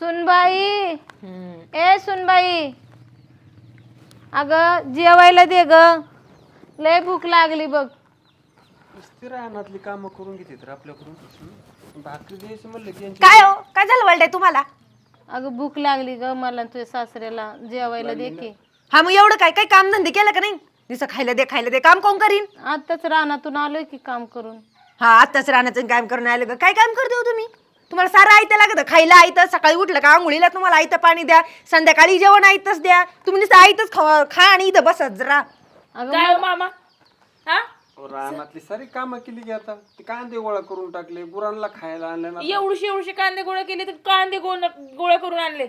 सुनबाई. ए सुनबाई. अगं जेवायला दे ग. लय भूक लागली बघ. नुसती रानातली कामं करून घेते तर आपल्याकडून? भाकरी द्यायची म्हणलं की यांची काय हो? काय झालं वळताय तुम्हाला? अगं भूक लागली ग मला तुझ्या सासऱ्याला. जेवायला दे की. हा मग एवढं काय? काय काम धंदे केलं का नाही? दिसं खायला दे खायला दे. काम कोण करीन? आताच रानातून आलोय की काम करून. हा आत्ताच राहण्याचं काम करून आलं का काय काम करते हो तुम्ही? तुम्हाला सारं आयतं लागतं. खायला आयतं सकाळी उठलं का आंघोळीला तुम्हाला आयतं पाणी द्या. संध्याकाळी जेवण आयतच द्या. तुम्ही नुसतं आयतच खा खा आणि इथं बसत जरा. अगं काय हो मामा? हा? अहो, रानातली सारी कामं केली की आता. ते कांदे गोळा करून टाकले गुरांना खायला आणले ना एवढीशी एवढीशी कांदे गोळा केले तर कांदे गोळ गोळा करून आणले.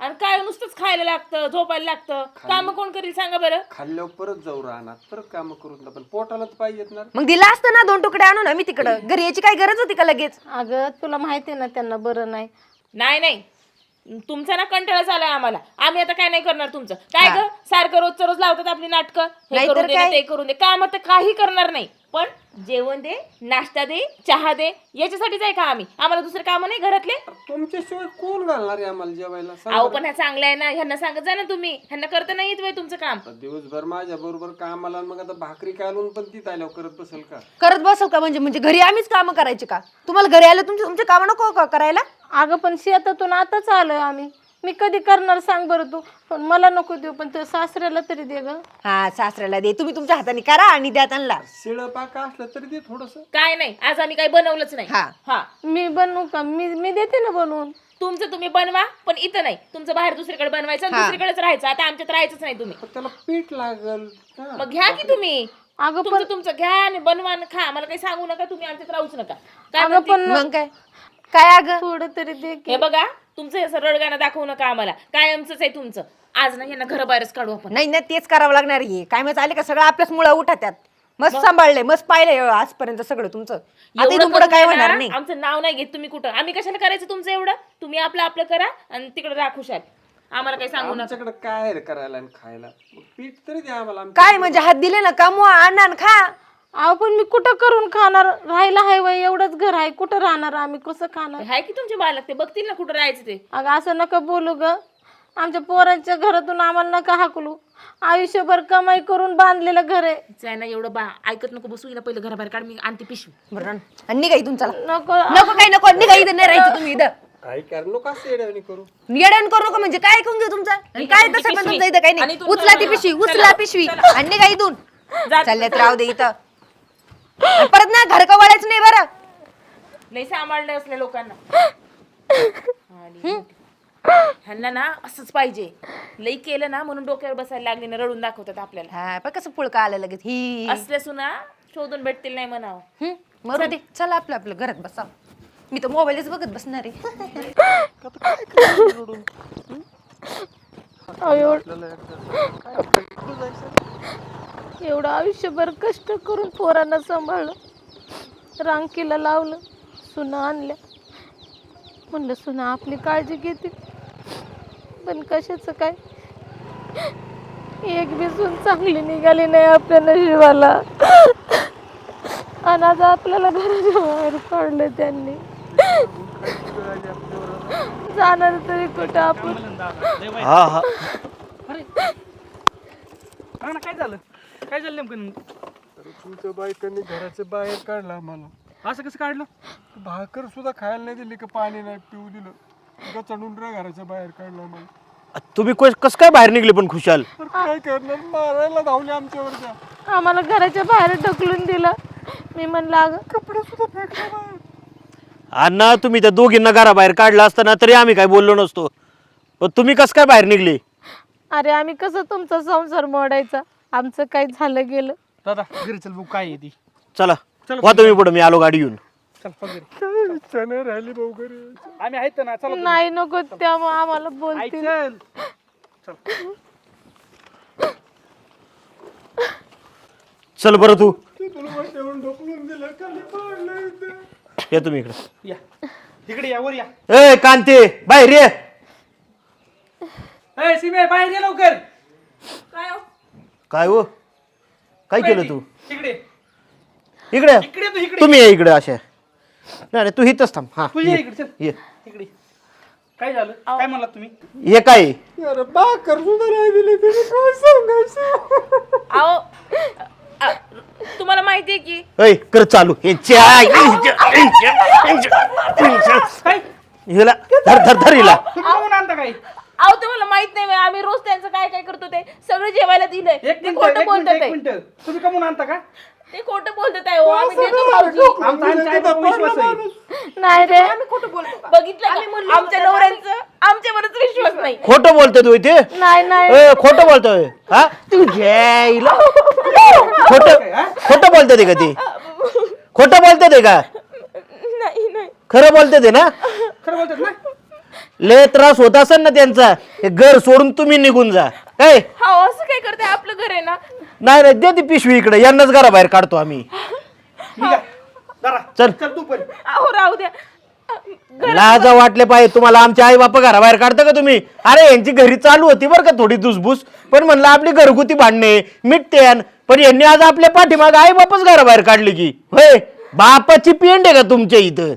आणि काय नुसतंच खायला लागतं झोपायला लागतं. काम कोण करील सांगा बरं? खाल्ल्यावर परत जाऊ रानात परत कामं करून पण पोटालाच पाहिजेत ना मग दिला असतं ना दोन तुकडे आणून आम्ही तिकडं. घरी याची काय गरज होती का लगेच? अगं तुला माहिती आहे ना त्यांना बरं नाही. नाही नाही. तुमचा ना कंटाळा झालाय आम्हाला. आम्ही आता काय नाही करणार तुमचं. काय ग? सारखं रोजचं रोज लावतात आपली नाटकं? हे नाहीतर करून दे ना, काय? ते करून दे. काम तर काही करणार नाही. पण जेवण दे नाश्ता दे चहा दे याच्यासाठीच आहे का आम्ही? आम्हाला दुसरे काम नाही घरातले? तुमच्याशिवाय कोण घालणार आहे आम्हाला जेवायला? सांग अहो. पण ह्या चांगलं आहे ना ह्यांना सांगत जा ना तुम्ही. ह्यांना करता नाही येत बाई तुमचं काम. आता दिवसभर माझ्या बरोबर कामाला आणि मग आता भाकरी कालून पण ती आल्यावर करत बसेल का? करत बसल का म्हणजे? म्हणजे घरी आम्हीच कामं करायची का? तुम्हाला घरी आलं तुमचे तुमचे कामं नको का करायला? अगं पण शेतातून आताच आलोय आम्ही. मी कधी करणार सांग बरं तू. पण मला नको देऊ पण तुझ्या सासऱ्याला तरी दे ग. हा सासऱ्याला दे. तुम्ही तुमच्या हाताने करा आणि द्या त्यांना. शिळ पाका असलं तरी दे थोडस. काय नाही आज आम्ही काही बनवलंच नाही. हा. हा. मी बनवू का? मी मी देते ना बनवून. तुमचं तुम्ही बनवा पण इथं नाही. तुमचं बाहेर दुसरीकडे बनवायचं आणि दुसरीकडेच राहायचं. आता आमच्यात राहायचंच नाही तुम्ही. पण त्याला पीठ लागल हा. मग घ्या की तुम्ही. अगं पण तुमचं तुमचं घ्या आणि बनवा आणि खा. मला काही सांगू नका तुम्ही. आमच्यात राहूच नका. काय अगं म्हणते? पण मग काय? काय अगं? थोडं तरी दे की. हे बघा तुमचं हे असं रडगाणं दाखवू नका आम्हाला. कायमच आहे तुमचं. आज ना यांना घराबाहेरच काढू आपण. नाही नाही तेच करावं लागणार आहे. काय माहिती आले का सगळं आपल्याच मुळं उठा त्यात. मस्त सांभाळलंय मस्त पाहिलंय आजपर्यंत सगळं तुमचं. आता एवढं इथून पुढे करून काय ना, होणार नाही. आमचं नाव नाही घेत तुम्ही कुठं. आम्ही कशाला करायचं तुमचं एवढं? तुम्ही आपलं आपलं करा आणि तिकडे राखू शाल आम्हाला काही सांगू नका. आमच्याकडे काय आहे रे करायला आणि खायला? मग पीठ तरी द्या आम्हाला. आमच्या- काय म्हणजे हात दिले ना कमवा आणा आणि खा. अहो पण मी कुठं करून खाणार? राहायला हाय वय एवढंच घर आहे कुठं राहणार आम्ही? कसं खाणार? हाय की तुमचे बालक ते? बघतील ना कुठं राहायचं ते. अगं असं नका बोलू ग. आमच्या पोरांच्या घरातून आम्हाला नका हाकलू. आयुष्यभर कमाई करून बांधलेलं घर आहे. जाय ना एवढं बा ऐकत नको बसू. हिला पहिलं घराबाहेर काढ मी आणते पिशवी. बरं आणि निघा इथून चला. नको नको काही नको निघा इथं नाही राहायचं तुम्ही इथं. काय कर नको करू. येडण करू नका म्हणजे काय ऐकून घेऊ तुमचं? आणि काय तसं पण. तुमचं इथं काही आणि नाही उचला ती पिशवी चला, उचला पिशवी. आणि निघा इथून. जा. चालल्यात राहू दे इथं. परत ना घर का वळायचं नाही बरं. लय सांभाळलं असल्या लोकांना. आणि ह्यांना ना असंच पाहिजे. लई केलं ना म्हणून डोक्यावर बसायला लागले ना रडून दाखवतात आपल्याला. हा पण कसं पुळका आलं लगेच. ही. असल्या सुना शोधून भेटतील नाही म्हणावं. हं, मरू दे. चला आपलं आपलं घरात बसा. मी तर मोबाईलच बघत बसणार आहे. एवढं आयुष्यभर कष्ट करून पोरांना सांभाळलं. रांकीला लावलं सुना आणल्या. म्हणलं सुना आपली काळजी घेते. पण कशाचं काय? एक बी सून चांगली निघाली नाही आपल्या नशिबाला. आणि आज आपल्याला घराच्या बाहेर काढलं त्यांनी. जाणार तरी कुठं आपण? हा हा. काय झालं? काय झालं नेमकं अरे तुमच्या बायकांनी घराच्या बाहेर काढलं आम्हाला. असं कसं काढलं? भाकर सुद्धा खायला नाही दिली का पाणी नाही पिऊ दिलं. गचडून रे घराच्या बाहेर काढलं आम्हाला. तुम्ही कस कसं काय बाहेर निघले पण खुशाल? तर काय करणार? मारायला धावले आमच्यावरच्या. आम्हाला घराच्या बाहेर ढकलून दिलं. मी म्हणलं अगं कपडे सुद्धा फेकले बाहेर. अण्णा तुम्ही त्या दोघींना घराबाहेर काढला असताना तरी आम्ही काय बोललो नसतो. पण तुम्ही कसं काय बाहेर निघले? अरे आम्ही कसं तुमचा संसार मोडायचा? आमचं काही झालं गेलं. दादा घरी चल बघू काय आहे ती? चला चला. वा तुम्ही पुढे मी आलो गाडी घेऊन. चल घरी. काय नाही राहिली भाऊ घरी. आम्ही आहेत ना चला नाही नको त्यामुळे आम्हाला बोलतील. चल. चल. चल बरं तू. ते तुला वाटेवरून ढकलून दिलं खाली पाडलं इथे. या तुम्ही इकडे. या. इकडे या वर या. ए कांते बाहेर ये. ए सीमे बाहेर ये लवकर. काय? काय हो? काय केलं तू? इकडे. इकडे? इकडे तू इकडे. तुम्ही ये इकडे अशा. नाही नाही, तू इथंच थांब. हा तू ये ये. इकडे चल ये. इकडे. काय झालं? काय म्हणलात तुम्ही? हे काय? अरे तुम्ही काय सांगायचं? अहो अ, तुम्हाला माहितीये की? ऐ कर चालू. हे च्या- हिच्या- हिच्या- हिच्या- काय? हिला धर धर धर हिला. तुम्ही कोण आणता काय? अहो तुम्हाला माहीत नाही आम्ही रोज त्यांचं काय काय करतो ते सगळं जेवायला दिलंय. एक ते मिनिट खोटं एक मिनिट बोलतात एक आहे. मिनिट. तुम्ही कमून आणता का? ते खोटं बोलतात आहे हो, आम्ही देतो भाऊजी आमचा आमच्या आईवर विश्वास आहे. नाही रे. बघितलं का? आमच्या नवऱ्यांचं आमच्यावरच विश्वास नाही. खोटं बोलतोय तू ते नाही नाही. ए, खोटं बोलतोय. हा? तुझ्या हिला खोटं खोटं बोलते ते का ती? खोटं बोलते ते का? नाही नाही. खरं बोलते ते ना? खरं बोलतात ना? लय त्रास होत असेल ना त्यांचा. हे घर सोडून तुम्ही निघून जा. काय हा असं काय करते आपलं घर आहे ना? नाही नाही दे ती पिशवी इकडे. यांनाच घराबाहेर काढतो आम्ही. जरा. चल. चल तू पण. अहो राहू द्या. लाज वाटले पाहिजे तुम्हाला. आमच्या आई बापा घराबाहेर काढता का तुम्ही? अरे यांची घरी चालू होती बरं का थोडी धुसभूस. पण म्हणलं आपली घरगुती भांडणे मिटतेन पण यांनी आज आपल्या पाठीमाग आई बापच घराबाहेर काढली की. होय बापाची पेंड आहे का तुमच्या इथं?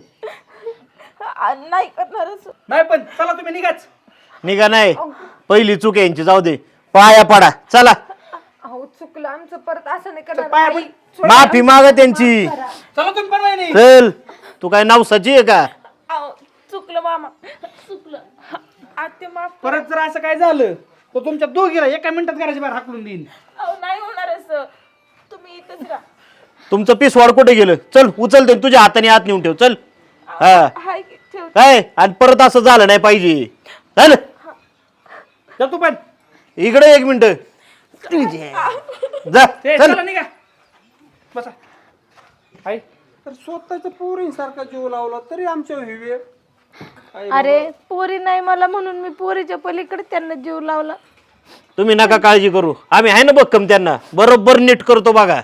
आ, नाही करणारच नाही पण चला तुम्ही निघाच. निघा नाही. पहिली चूक आहे यांची जाऊ दे. पाया पडा. चला. अहो चुकलं आमचं परत असं नाही करणार. पाया आई, माफी माग त्यांची. चला तुम्ही पण वहिनी. चल. तू काय नवसाची आहे का? अहो चुकलं मामा. चुकलं. माफ परत जर असं काय झालं तर तुमच्या दोघीला एका मिनिटात घराच्या बाहेर हाकलून देईन. अहो नाही होणार असं. तुम्ही इथंच राहा. तुमचं पिसवाड कुठे गेलं? चल उचल ते तुझ्या हाताने हात नेऊन ठेव. चल. हा. हाय की, काय? आणि परत असं झालं नाही पाहिजे. चल. चल तू पण. इकडे एक मिनिट. जा. ते चल. चला निघा. बसा. आई. तर स्वतःच्या पोरींसारखा जीव लावला तरी आमच्या हिवे अरे पोरी नाही मला म्हणून मी पोरीच्या पलीकडे त्यांना जीव लावला. तुम्ही नका काळजी करू. आम्ही आहे ना बक्कम त्यांना. बरोबर नीट करतो बघा.